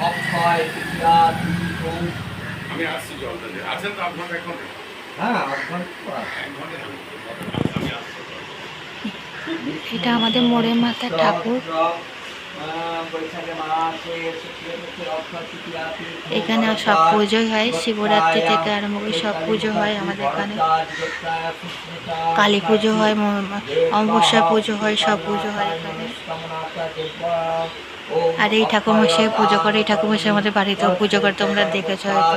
অক্ষয় তৃতীয়া আমি আসছি জলটা দিয়ে আছেন তো আপনার এখন হ্যাঁ এটা আমাদের মোড়ের মাথায় ঠাকুর। এখানে সব পুজোই হয়, শিবরাত্রি থেকে আরম্ভ করে সব পুজো হয় আমাদের এখানে। কালী পুজো হয় অমাবস্যা পুজো হয়, সব পুজো হয় এখানে। আর এই ঠাকুরমশাই পুজো করে, এই ঠাকুরমশাই আমাদের বাড়িতেও পুজো করে, তোমরা দেখেছ হয়তো।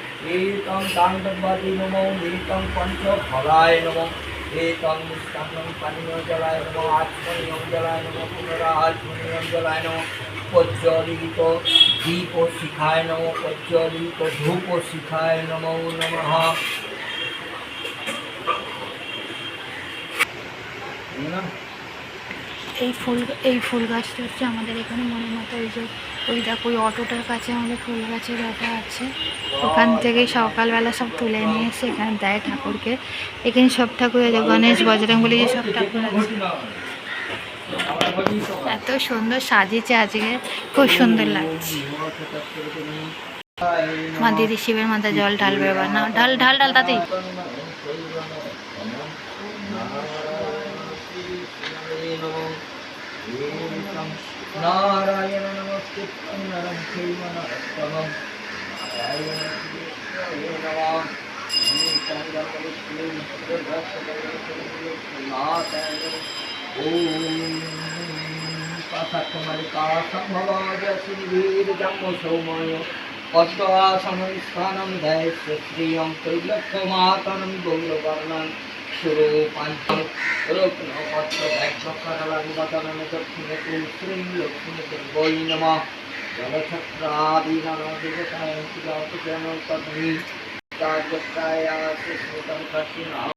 एकं काण्डपति नमो, एकं पञ्चफलाय नमः। एकं निष्कामं पाणिनजलाय नमः आत्मनियमजलाय नमः पुनरात्मनियमजलाय नमः। प्रज्वलित दीपशिखाय नमः प्रज्वलित धूपशिखाय नमो नमः। ना? এই ফুল এই ফুল গাছটা হচ্ছে আমাদের এখানে মনে মতো ওই যে, ওই দেখো, ওই অটোটার কাছে আমাদের ফুল গাছের ব্যাপার আছে। ওখান থেকে সকালবেলা সব তুলে নিয়ে এসে এখানে দেয় ঠাকুরকে। এখানে সব ঠাকুর আছে গণেশ বজরং বলি যে সব ঠাকুর আছে। এত সুন্দর সাজিয়েছে আজকে, খুব সুন্দর লাগছে। মা দিদি শিবের মাথায় জল ঢালবে এবার। না, ঢাল ঢাল ঢাল তাতেই নারায়ণ নমস্কৃত্যং নরং চৈব নরোত্তমং নারায়ণ নমঃ পদ্মাসনস্থাनं ধ্যায়স্য শ্রিয়ं ত্রৈলোক্যমাতनं গৌরবর্ণं সুরূপাঞ্চং রত্নপত্রব্যাঘ্রকরলঙ্ঘটनं দক্ষিণে তু শ্রীं লক্ষ্মীদেবৈ নমঃ